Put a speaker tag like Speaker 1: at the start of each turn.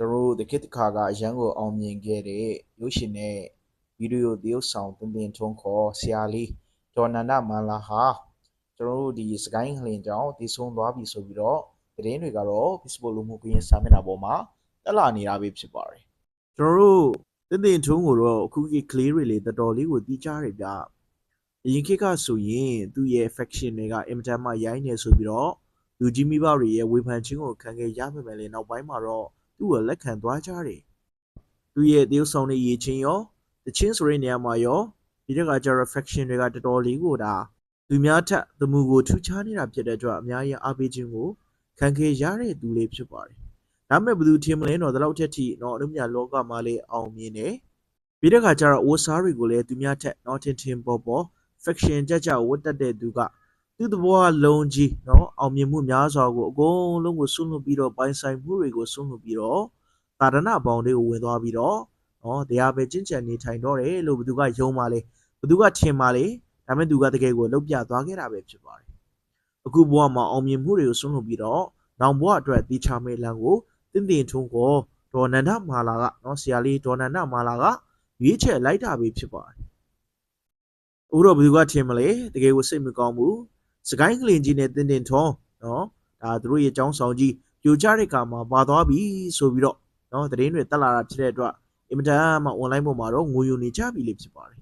Speaker 1: ကျွန်တော်တို့တကိတခါကအရန်ကိုအောင်မြင်ခဲ့တဲ့ရုပ်ရှင်နဲ့ဗီဒီယိုသရုပ်ဆောင်တင်တင်ထွန်းခေါ်ဆရာလေးဒေါ်နန္ဒမန္လာဟာကျွန်တော်တို့ဒီစကိုင်းဟလင်ကြောင့်တည်ဆုံးသွားပြီဆိုပြီးတော့သတင်းတွေကတော့ Facebook လူမှုကွန်ရက်စာမျက်နှာပေါ်မှာတက်လာနေတာပဲဖြစ်ပါတယ်ကျွန်တော်တို့တင်တင်ထွန်းကိုတော့အခုခေတ်ကလေးတွေလေတော်တော်လေးကိုတီးကြတယ်ဗျအရင်ခေတ်ကဆိုရင်သူ့ရဲ့ faction တွေကအင်မတန်မှရိုင်းနေဆိုပြီးတော့လူကြီးမိဘတွေရဲ့ဝေဖန်ခြင်းကိုခံခဲ့ရပေမဲ့လည်းနောက်ပိုင်းမှာတော့ သူ့ကိုလက်ခံသွားကြတယ်။သူ့ရဲ့တရုပ်ဆောင်တဲ့ရည်ချင်းရောတချင်းဆိုတဲ့နေရာမှာရောဒီတက်ကကျ reflection တွေကတော်တော်လေးကိုဒါသူများထက်သမှုကိုထူးခြားနေတာဖြစ်တဲ့အတွက်အများကြီးအားပေးခြင်းကိုခံခဲ့ရတဲ့သူလေးဖြစ်ပါတယ်။ဒါပေမဲ့ဘယ်သူထင်မလဲတော့ဒီလောက်ထက်ထိတော့အနုမြလောကမှာလေးအောင်မြင်တယ်။ပြီးတဲ့ခါကျတော့ဝစားတွေကိုလည်းသူများထက်တော့ထင်ထင်ပေါ်ပေါ် faction ကြကြဝတ်တက်တဲ့သူက သူ့သဘောအလုံးကြီးเนาะအောင်မြင်မှုများစွာကိုအကုန်လုံးကိုဆွန့်လွတ်ပြီးတော့ပိုင်ဆိုင်မှုတွေကိုဆွန့်လွတ်ပြီးတော့သာဒနာပေါင်းတွေကိုဝင်သွားပြီးတော့เนาะတရားပဲကျင့်ကြံနေထိုင်တော့တယ်လို့ဘသူကယုံပါလေဘသူကထင်ပါလေဒါပေမဲ့သူကတကယ်ကိုလောက်ပြသွားခဲ့တာပဲဖြစ်ပါတယ်အခုဘဝမှာအောင်မြင်မှုတွေကိုဆွန့်လွတ်ပြီးတော့နောင်ဘဝအတွက်တီချာမေလန်ကိုတင်းတင်ထုံးကိုဒေါ်နန္ဒမာလာကเนาะဆရာလေးဒေါ်နန္ဒမာလာကရွေးချယ်လိုက်တာပဲဖြစ်ပါတယ်ဦးတော့ဘသူကထင်မလဲတကယ်ကိုစိတ်မကောင်းဘူး စကိုင်းကလင်ကြီးနဲ့တင်းတင်ထုံးနော်ဒါသူတို့ရဲ့ចောင်းဆောင်ကြီးပြိုကျတဲ့ခါမှာပါသွားပြီဆိုပြီးတော့နော်သတင်းတွေတက်လာတာဖြစ်တဲ့အတွက်အင်မတန်မှ online ပေါ်မှာတော့ငိုယိုနေကြပြီလေဖြစ်ပါတယ်